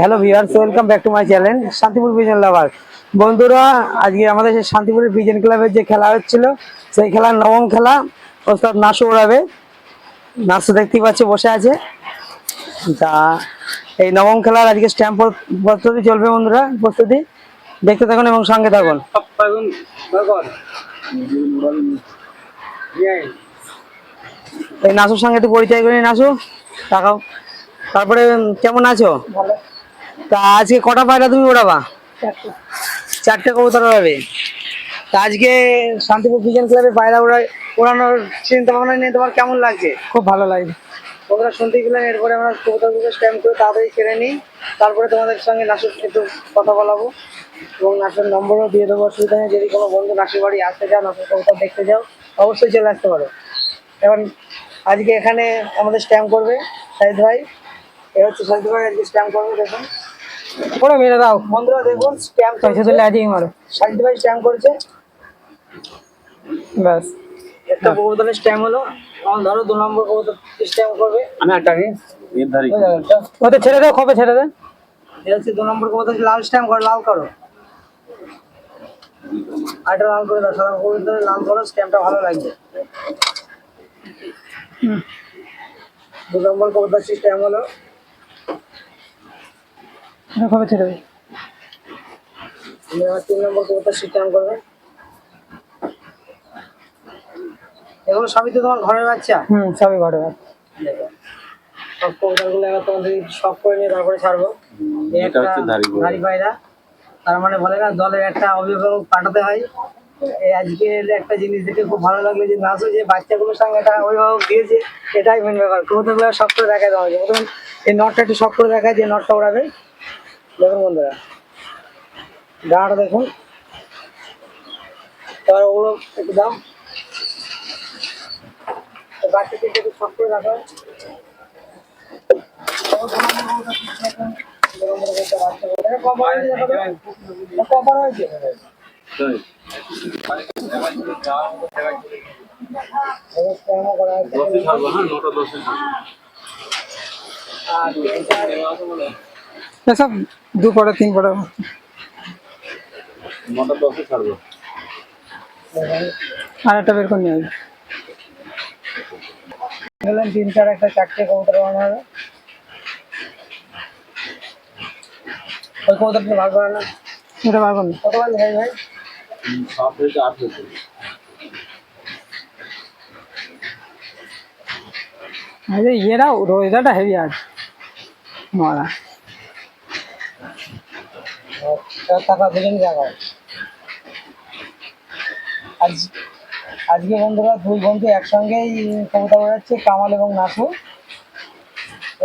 Hello viewers welcome back to my channel Shantipur vision lover বন্ধুরা, আজকে আমাদের শান্তিপুরের ভিজন ক্লাবের যে খেলা হচ্ছিল, সেই খেলার নবম খেলা ওস্তাদ নাসু ওড়াবে। নাসু দেখতেই পাচ্ছে, বসে আছে। তা, এই নবম খেলার আজকে স্ট্যাম্প প্রস্তুতি চলবে বন্ধুরা, প্রস্তুতি। দেখতে থাকুন এবং সঙ্গে থাকুন। এই নাসুর সঙ্গে একটু পরিচয় করি নাসু তাকাও। তারপরে কেমন আছো? তা আজকে কটা পায়রা তুমি ওড়াবা চারটে। কবুতর ওড়াবে তা আজকে শান্তিপুর ভিজন ক্লাবে পায়রা ওড়ায় ওড়ানোর চিন্তা ভাবনা নিয়ে তোমার কেমন লাগছে? খুব ভালো লাগছে। তোমরা শুনতে গেলেন এরপরে আমরা কবুতরগুলো স্ট্যাম্প করে তাড়াতাড়ি কেড়ে নিই। তারপরে তোমাদের সঙ্গে নাসুর একটু কথা বলাবো। এবং নাসুর নম্বরও দিয়ে দেবো অসুবিধা নেই। যদি কোনো বন্ধু নাসুর বাড়ি আসতে চাও নাসুর কবুতর দেখতে যাও। অবশ্যই চলে আসতে পারো। এখন আজকে এখানে আমাদের স্ট্যাম্প করবে সাহিদ ভাই। এ হচ্ছে স্ট্যাম্প করবে দেখুন। পড়ে মেরে দাও। বন্ধুরা দেখুন স্ট্যাম্প পয়সা তুলে আজই মারো। সাহিদ ভাই স্ট্যাম্প করেছে। ব্যাস। একটা কবুতরের স্ট্যাম্প হলো। আমার ধরো দু নম্বর কবুতর স্ট্যাম্প করবে। আমি একটা নির্ধারিত। ওতে ছেড়ে দাও খবে ছেড়ে দে এটা হচ্ছে দু নম্বর কবুতর লাল স্ট্যাম্প করো লাল করো। আরেকটা লাল করে দাও সাদা কবুতর লাল করো স্ট্যাম্পটা ভালো লাগবে। দু নম্বর কবুতর স্ট্যাম্প হলো। দে তুমি তিন নম্বর কবুতর স্ট্যাম্প করবে। এগুলো সবই তো তোমার ঘরের বাচ্চা? হুম সবই ঘরে ভাত দেখো। সব কবুতরগুলো এবার তোমাদের সব করে নিয়ে তারপরে ছাড়বো। এটা হচ্ছে পায়রা। তার মানে বলে না দলের একটা অভিভাবক পাঠাতে হয়। এই আজকের একটা জিনিস দেখে খুব ভালো লাগল যে নাচও যে বাচ্চাগুলোর সঙ্গে একটা অভিভাবক দিয়েছে এটাই মেন ব্যাপার। কবুতরগুলো সব করে দেখায় দেওয়া হয়েছে প্রথমে এই নটটা একটু সব করে দেখায় যে নটটা ওড়াবে। দেখুন বন্ধুরা ডানাটা দেখুন। এবার ওগুলো একটু দাও বাচ্চাদের একটু সব করে দেখাও কবার হয়েছে দশে ছাড়বো হ্যাঁ নটা দশে ছাড়বো। এসব দু পড়ে তিন পড়ে। নটা দশে ছাড়বো। আর একটা বের করে নিয়ে আসবে। তিন চার একটা চারটে কবুতর বানানো হবে। ওই কবুতরটা ভাগ করে না এটা বার করুন কত বার ভাই ভাই? সাত হয়েছে আট হয়েছে। আরে ইয়েরা রোজাটা হেভি আছে। মারা। টাকা আজ আজকে বন্ধুরা দুই বন্ধু একসঙ্গেই কবুতর ওড়াচ্ছে কামাল এবং নাসু।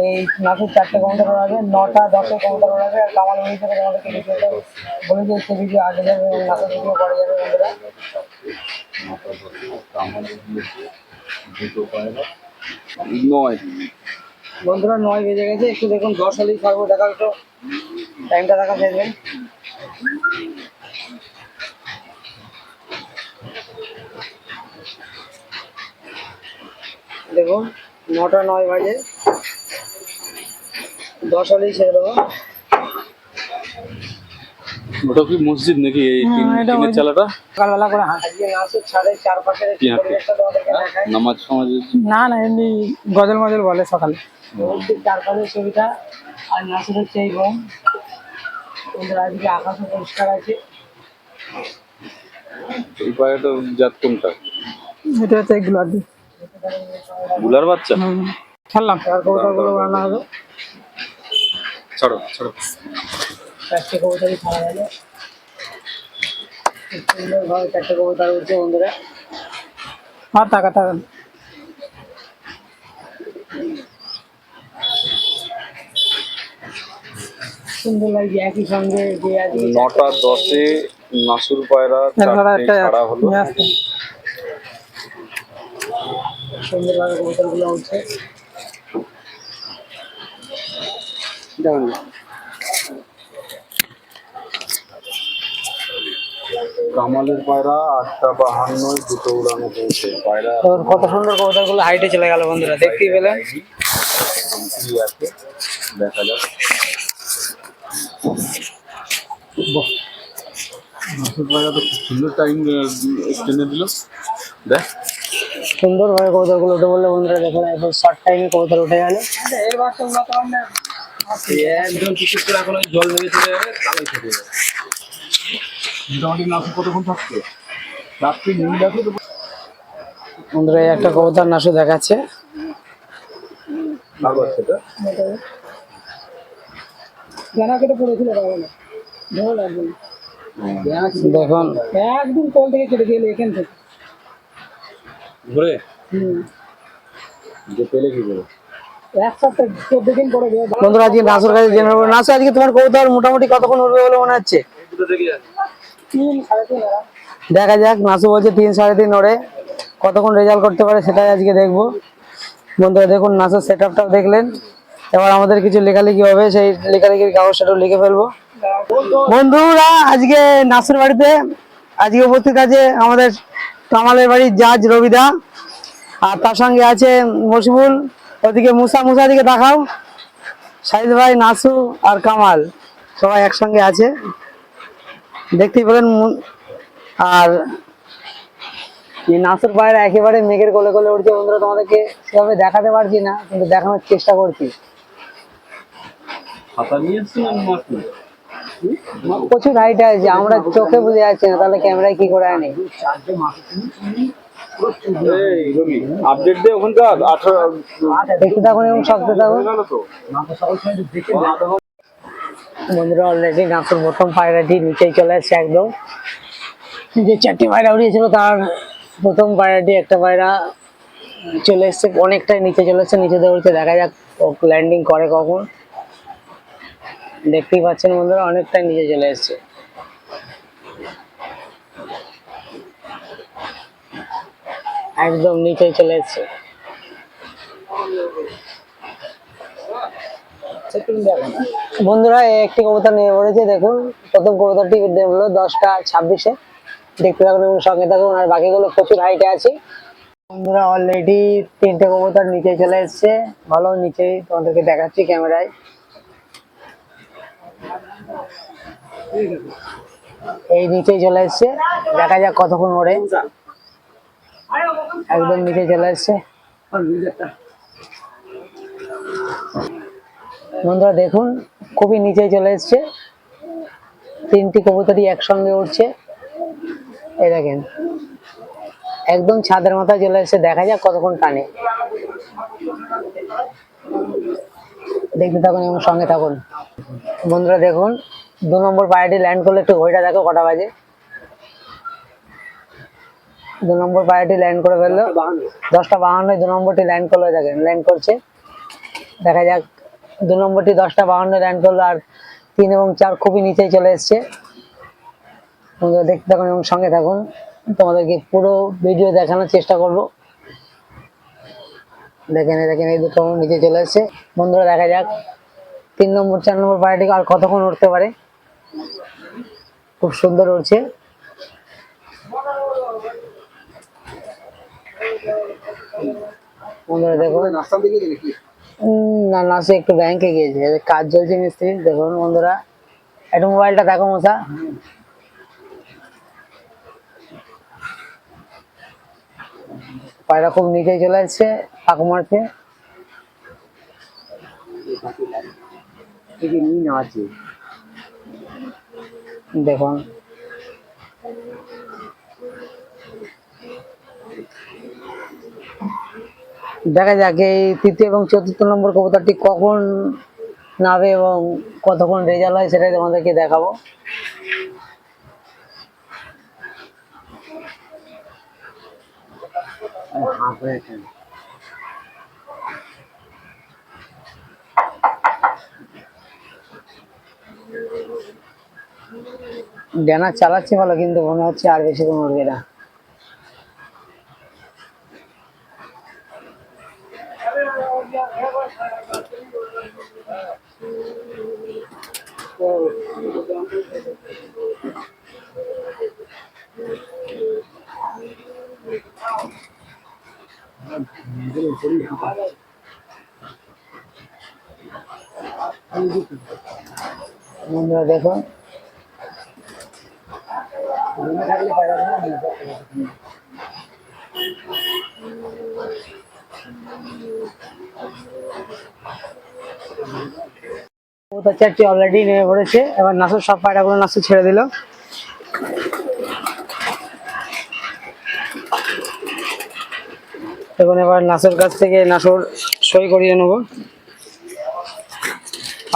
এই নাসুর চারটে কবুতর ওড়াবে নটা দশে কবুতর ওড়াবে আর কামাল উড়িয়ে থেকে তোমাদেরকে ভিডিওটা বলে যে সে ভিডিও আগে যাবে এবং নাসুর ভিডিও পরে যাবে বন্ধুরা। নয়। বন্ধুরা নয় বেজে গেছে একটু দেখুন দশ হলেই ছাড়বো দেখা একটু টাইমটা দেখা যাবে দেখুন নটা নয় বাজে। দশ হলেই ছেড়ে দেবো ওটা কি মসজিদ নাকি এই তিনের ওই- চালাটা? সকালবেলা করে হাঁট নাচের ছাড়ে দেখায় নামাজ সমাজ না না এমনি গজল মজল বলে সকালে। চারপাশের ছবিটা আর নাচের হচ্ছে এই বন্ধুরা আজকে আকাশও পরিষ্কার আছে। এই পায়রাটা জাত কোনটা? এটা হচ্ছে গুলার বাচ্চা? খেললাম। আর কবুতরগুলো বানানো হবে ছাড়ো ছাড়ো। চারটে কবুতরই খাওয়া গেল সুন্দরভাবে চারটে কবুতর উঠছে বন্ধুরা। আর টাকা টাকা সুন্দর লাগছে একই সঙ্গে যে আজকে নটা দশে নাসুর পায়রা একটা ছাড়া হলো। নিয়ে আসতে সুন্দরভাবে কবুতরগুলো উঠছে। দেখুন কামালের পায়রা আটটা বাহান্ন দুটো উড়ানো হয়েছে পায়রা দেখুন কত সুন্দর কবুতরগুলো হাইটে চলে গেল বন্ধুরা দেখতেই পেলেন কি আছে দেখা যাক। নাসুর পায়রা তো সুন্দর টাইম টেনে দিল। দেখ। সুন্দরভাবে কবুতরগুলো উঠে বললে বন্ধুরা দেখুন একদম শর্ট টাইমে কবুতর উঠে গেল। আমরা একজন টিকিট করে এখন ওই জল নেমে চলে যাবে তালাই থেকে যাবে। মোটামুটি নাসুর কতক্ষণ থাকছে রাত্রি নিয়ে দেখো তো বন্ধুরা একটা কবুতর নাশু দেখাচ্ছে। ভালো আছে এটা। জানা কেটে পড়েছিল বাবা না ভালো লাগবে দেখুন। একদম কল থেকে কেটে গেলে এখান থেকে। ঘুরে? হুম। যে পেলে কি করে? এক সপ্তাহ চোদ্দ পরে গিয়ে বন্ধুরা আজকে নাসুর কাছে জেনে নেব। নাসু আজকে তোমার কবুতর মোটামুটি কতক্ষণ উঠবে বলে মনে হচ্ছে? দেখা যাক, নাসু বলছে তিন, সাড়ে তিন ওরে। কতক্ষণ রেজাল্ট করতে পারে সেটাই আজকে দেখব। বন্ধুরা, দেখুন, নাসুর সেট আপটাও দেখলেন। এবার আমাদের কিছু লেখালেখি হবে, সেই লেখালেখির কাগজটাও লিখে ফেলব। বন্ধুরা, আজকে নাসুর বাড়িতে, আজকে উপস্থিত আছে আমাদের কামালের বাড়ির জাজ রবিদা। আর তার সঙ্গে আছে মশবুল। ওদিকে মুসা মুসা দিকে দেখাও। সাইদ ভাই, নাসু আর কামাল সবাই একসঙ্গে আছে। দেখতেই পেলেন আর এই নাসুর পায়রা একেবারে মেঘের কোলে কোলে উঠছে। বন্ধুরা তোমাদেরকে সেভাবে দেখাতে পারছি না কিন্তু দেখানোর চেষ্টা করছি? প্রচুর হাইট আছে আমরা চোখে বুঝে যাচ্ছি না তাহলে ক্যামেরায় কি করে আনি এই রবি আপডেট দে ওখানকার আঠারো দেখতে থাকুন এবং শক্ত থাকুন বন্ধুরা অলরেডি নাসুর প্রথম পায়রাটি নিচেই চলে আসছে একদম। যে চারটি পায়রা উড়িয়েছিল, তার প্রথম পায়রাটি একটা পায়রা চলে এসছে, অনেকটাই নিচে চলে এসছে, নিচে দৌড়তে দেখা যাক ও ল্যান্ডিং করে কখন। দেখতেই পাচ্ছেন বন্ধুরা, অনেকটাই নিচে চলে এসছে। একদম নিচে চলে এসছে। বন্ধুরা একটি কবুতর নিয়ে পড়েছে, দেখুন। প্রথম কবুতরটি হলো দশটা ছাব্বিশে। দেখতে থাকুন এবং সঙ্গে থাকুন, আর বাকিগুলো প্রচুর হাইটে আছে। বন্ধুরা অলরেডি তিনটে কবুতর নিচে চলে এসছে। ভালো নিচেই তোমাদেরকে দেখাচ্ছি ক্যামেরায়। এই নিচেই চলে এসছে। দেখা যাক কতক্ষণ ওড়ে। একদম নিচে চলে এসছে। বন্ধুরা দেখুন খুবই নিচে চলে এসছে। তিনটি কবুতরই একসঙ্গে উঠছে এই দেখেন, একদম ছাদের মাথায় চলে এসছে। দেখা যাক কতক্ষণ টানে। দেখতে থাকুন এবং সঙ্গে থাকুন। বন্ধুরা দেখুন, দু নম্বর পায়াটি ল্যান্ড করলে একটু ঘড়িটা দেখো, কটা বাজে। দু নম্বর পায়াটি ল্যান্ড করে ফেলল। দশটা বাহান্ন দু নম্বরটি ল্যান্ড করল, দেখেন ল্যান্ড করছে। দেখা যাক দু নম্বরটি দশটা বাহান্ন ল্যান্ড করল আর তিন এবং চার খুবই নিচেই চলে এসছে। দেখতে থাকুন এবং সঙ্গে থাকুন। তোমাদেরকে পুরো ভিডিও দেখানোর চেষ্টা করব। দেখেন দেখেন, এই দুটো নিচে চলে এসছে। বন্ধুরা, দেখা যাক। তিন নম্বর, চার নম্বর পাড়াটি আর কতক্ষণ উঠতে পারে? খুব সুন্দর উঠছে। বন্ধুরা, দেখুন। না না সে একটু ব্যাংকে গিয়েছে। কাজ চলছে মিস্ত্রি দেখুন বন্ধুরা। একটু মোবাইলটা দেখো মশা। পায়রা খুব নিচে চলে যাচ্ছে ফাঁক মারছে। দেখুন। দেখা যাক, এই তৃতীয় এবং চতুর্থ নম্বর কবুতরটি কখন নাবে এবং কতক্ষণ রেজাল্ট হয় সেটাই তোমাদেরকে দেখাবো। ডানা চালাচ্ছে ভালো, কিন্তু মনে হচ্ছে আর বেশি কোনো উঠবে না। দেখো। ও তো চারটি অলরেডি নেমে পড়েছে। এবার নাসুর সব পায়রাগুলো নাসু ছেড়ে দিল। এখন এবার নাসুর কাছ থেকে নাসুর সই করিয়ে নেব।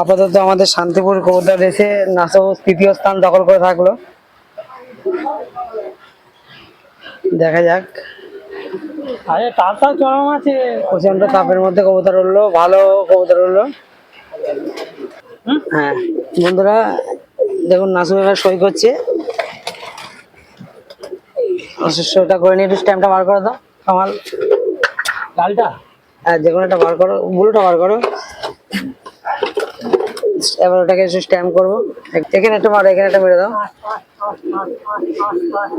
আপাতত আমাদের শান্তিপুর কবুতর রেসে নাসু তৃতীয় স্থান দখল করে থাকল। দেখা যাক। আরে তাপটা চরম আছে। প্রচণ্ড তাপের মধ্যে কবুতর উঠল ভালো কবুতর উঠল। হ্যাঁ বন্ধুরা দেখুন নাসু এবার সই করছে। সইটা করে নিয়ে একটু স্ট্যাম্পটা বার করে দাও। কামাল। ডালটা হ্যাঁ যে কোনো একটা বার করো ব্লুটা বার করো। এবার ওটাকে স্ট্যাম্প করব। এখানে একটা মারো এখানে একটা মেরে দাও।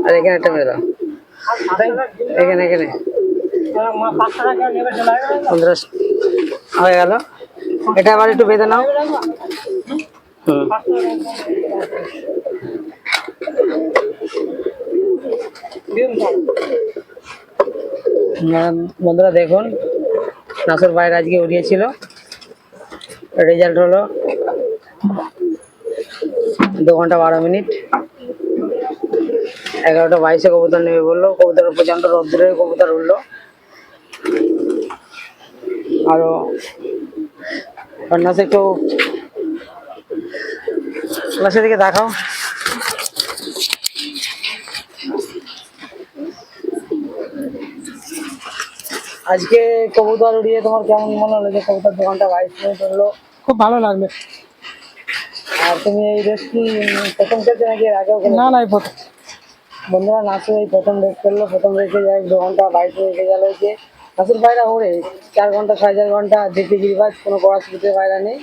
আর এখানে একটা মেরে দাও। এখানে এখানে। পাঁচশো টাকা নেবে চলে আসবে বন্ধুরা হয়ে গেল। এটা আবার একটু বেঁধে নাও। হুম। বন্ধুরা দেখুন, নাসর বাইরে আজকে উড়িয়েছিল। রেজাল্ট হলো দু ঘণ্টা বারো মিনিট। এগারোটা বাইশে কবুতর নেবে বলল কবুতর প্রচণ্ড রোদ্দুরে কবুতর উঠল আরও নাসে একটু দেখাও। আজকে কবুতর উড়িয়ে তোমার কেমন মনে হলো যে কবুতর দু ঘণ্টা বাইশ মিনিট খুব ভালো লাগবে আর তুমি এই রেস কি প্রথম খেলতে নাকি এর আগেও না না প্রথম। বন্ধুরা নাসু এই প্রথম রেস করল প্রথম রেসে যাই দু ঘণ্টা বাইশ মিনিট গেল যে। নাসুর পায়রা ওড়ে চার ঘণ্টা সাড়ে চার ঘণ্টা দেখতে গিরিবাজ কোনো পড়াশুটিতে পায়রা নেই।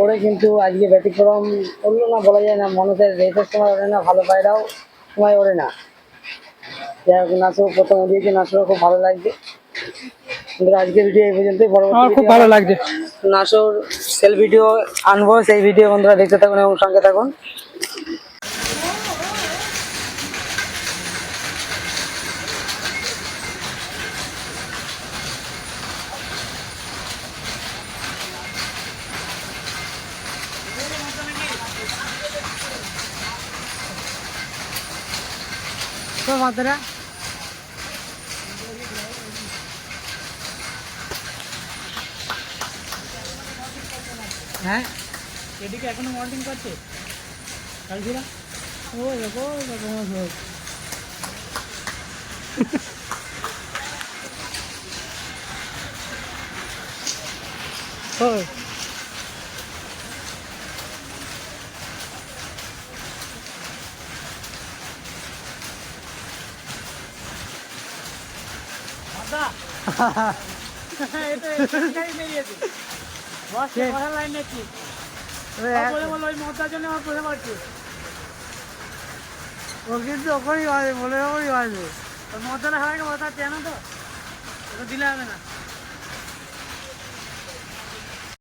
ওরে কিন্তু আজকে ব্যতিক্রম করল না বলা যায় না মানুষের রেসের সময় ওড়ে না ভালো পায়রাও সময় ওড়ে না। যাই হোক নাসু প্রথম উড়িয়েছে নাসুরও খুব ভালো লাগছে বন্ধুরা আজকে ভিডিও এই পর্যন্তই। আমার পরবর্তী খুব ভালো লাগছে। নাসুর সেল ভিডিও আনব সেই ভিডিও বন্ধুরা দেখতে থাকুন এবং সঙ্গে থাকুন। তো হ্যাঁ এদিকে এখনও মর্নিং করছে? কালছিরা ও দেখো দেখো আমার ওই এটা এখানেই বেরিয়েছে। ও কিন্তু ওখানেই বাজে বলে। ওখানেই বাজে মশলা না মমতা চেনো তো? দিলে হবে না।